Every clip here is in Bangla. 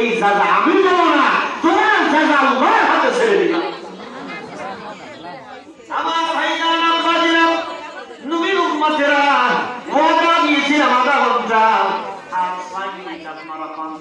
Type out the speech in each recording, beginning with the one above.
এই সাজা আমি দেব না। তোমার সাজা আল্লাহর হাতে ছেড়ে দিলাম আমার ভাইজান আব্বাজিরা নবীর উম্মতেরা ওয়াদা দিয়েছিলাম আধা ঘণ্টা আর ছয় মিনিট আপনারা পান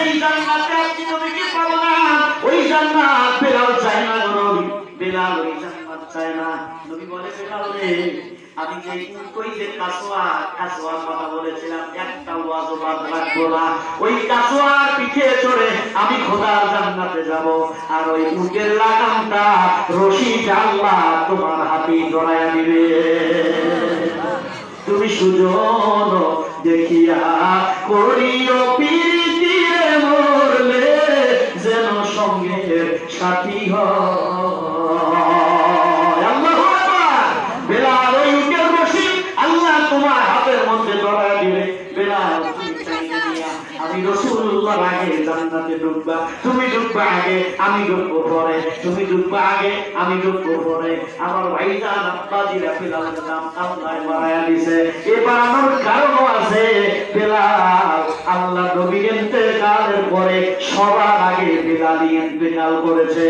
যেই জান্নাতে আপনি পাবো না? ওই জান্নাত বেলাল চায় না গো নবী। বেলাল ওই জান্নাত চায় না। নবী বলে, বেলাল রে, আমি যে যে কথা বলেছিলাম, একটা বাদ রাখব না। ওই পিঠে চড়ে আমি খোদার জান্নাতে যাব। আর ওই উটের লাগামটা রশিটা আল্লাহ তোমার হাতে জড়াইয়া দিবে। তুমি সুজন দেখিয়া করিও প্রীতিরে মরলে যেন সঙ্গে সাথী হয় আল্লাহু আকবার বেলাল ওই উটের রশি আল্লাহ তোমার হাতের মধ্যে জড়ায় দিবে বেলাল তুমি চাইলে রাসূলুল্লাহ আগে জান্নাতে ঢুকবা, তুমি ঢুকবা আগে, আমি ঢুকবো পরে, তুমি ঢুকবা আগে, আমি ঢুকবো পরে। আমার ভাইজান আব্বাজিরা বেলালের নাম আল্লাহ বাড়ায়া দিছে। এবার আমার কারণও আছে, বেলাল, আল্লাহ নবী ইন্তেকালের পরে সবার আগে বেলাল ইন্তেকাল করেছে।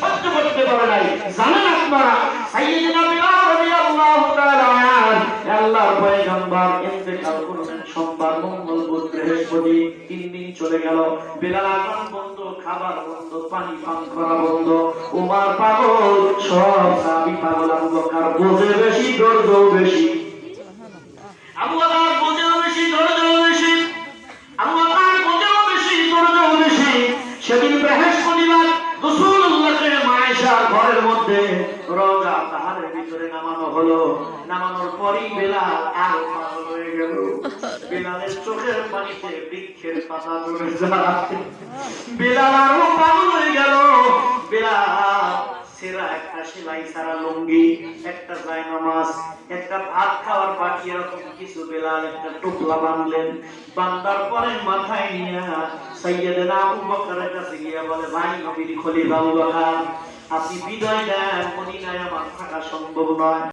সহ্য করতে পারে নাই। জানেন আপনারা, সাইয়েদনা বিলাল রাদিয়াল্লাহু তাআলা আল্লাহর পয়গম্বর ইন্তেকাল করলেন সোমবার, মঙ্গল বুধ, বৃহস্পতি, তিন দিন চলে গেল। বিলাল বন্ধ, খাবার বন্ধ, পানি পান করা বন্ধ। উমার পাগল, সব সাবি পাগল, আবু বোঝে বেশি দর্দ বেশি। মায়েশার ঘরের মধ্যে রওজা তাহারের ভিতরে নামানো হলো। নামানোর পরই বেলাল আর হয়ে গেল। বেলালের চোখের পানিতে বৃক্ষের পাতা জমে যায়। বেলাল আরও পাগল হয়ে গেল। বেলাল সেরা একটা সেলাই সারা লুঙ্গি, একটা জায়নামাজ একটা ভাত খাওয়ার বাকি এরকম কিছু বেলাল একটা টুকলা বাঁধলেন বান্দার পরে মাথায় নিয়ে সাইয়েদেনা আবু বকরের কাছে গিয়ে বলে, ভাই নবীর খলিফা বকর আপনি বিদায় দেন মদিনায় আমার থাকা সম্ভব নয়।